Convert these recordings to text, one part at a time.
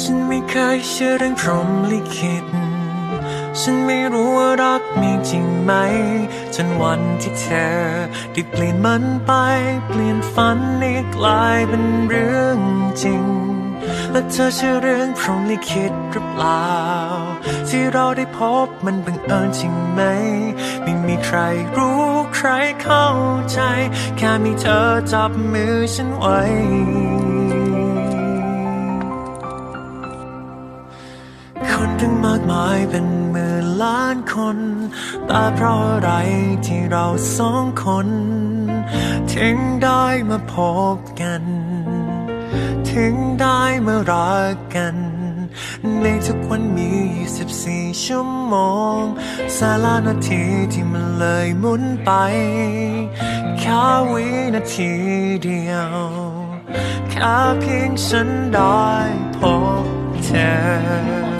ฉันไม่เคยเชื่อเรื่องพรหมลิขิต ฉันไม่รู้ว่ารักมีจริงไหม จนวันที่เธอได้เปลี่ยนมันไป เปลี่ยนฝันให้กลายเป็นเรื่องจริง และเธอเชื่อเรื่องพรหมลิขิตหรือเปล่า ที่เราได้พบมันบังเอิญจริงไหม ไม่มีใครรู้ใครเข้าใจ แค่มีเธอจับมือฉันไว้ากมายเป็นหมื่นล้านคน แต่เพราะอะไรที่เราสองคนถึงได้มาพบกัน ถึงได้มารักกัน ในทุกวันมี 24 ชั่วโมง สาลานาทีที่มันเลยหมุนไปแค่วินาทีเดียวแค่เพียงฉันได้พบเธอ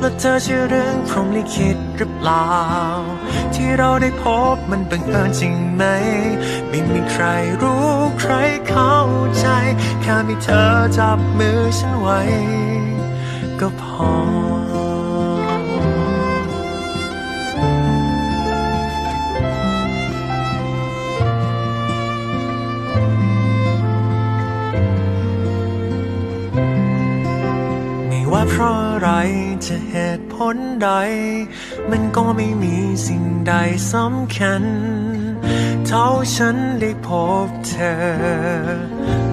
แล้วเธอเชื่อเรื่องพรหมลิขิตหรือเปล่า ที่เราได้พบมันบังเอิญจริงไหม ไม่มีใครรู้ใครเข้าใจ แค่มีเธอจับมือฉันไว้ ก็พอ ว่าเพราะอะไรจะเหตุผลใด มันก็ไม่มีสิ่งใดสำคัญ เท่าฉันได้พบเธอ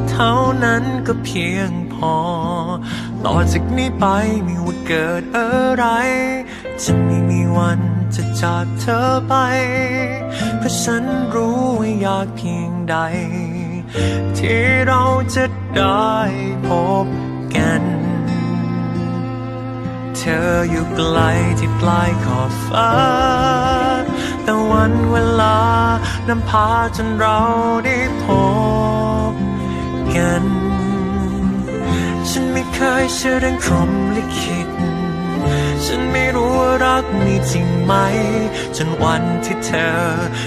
เท่านั้นก็เพียงพอ ต่อจากนี้ไปไม่ว่าเกิดอะไรจะไม่มีวันจะจากเธอไป เพราะฉันรู้ว่าอยากเพียงใด ที่เราจะได้พบกัน เธออยู่ไกลที่ปลายขอบฟ้า แต่วันเวลานำพาจนเราได้พบกัน ฉันไม่เคยเชื่อเรื่องพรหมลิขิต ฉันไม่รู้ว่ารักมีจริงไหม จนวันที่เธอ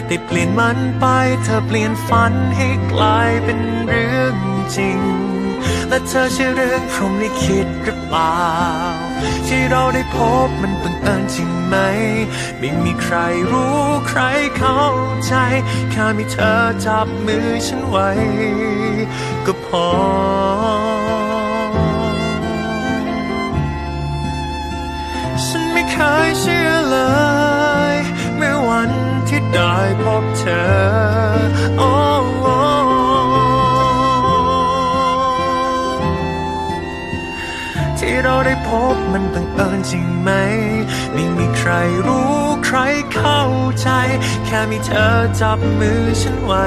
ได้เปลี่ยนมันไป เธอเปลี่ยนฝันให้กลายเป็นเรื่องจริง และเธอเชื่อเรื่องพรหมลิขิตหรือเปล่า ที่เราได้พบมันบังเอิญจริงไหม ไม่มีใครรู้ใครเข้าใจ แค่มีเธอจับมือฉันไว้ ก็พอ ฉันไม่เคยเชื่อเลย เมื่อวันที่ได้พบเธอ ที่เราได้พบมันบังเอิญจริงไหม ไม่มีใครรู้ใครเข้าใจ แค่มีเธอจับมือฉันไว้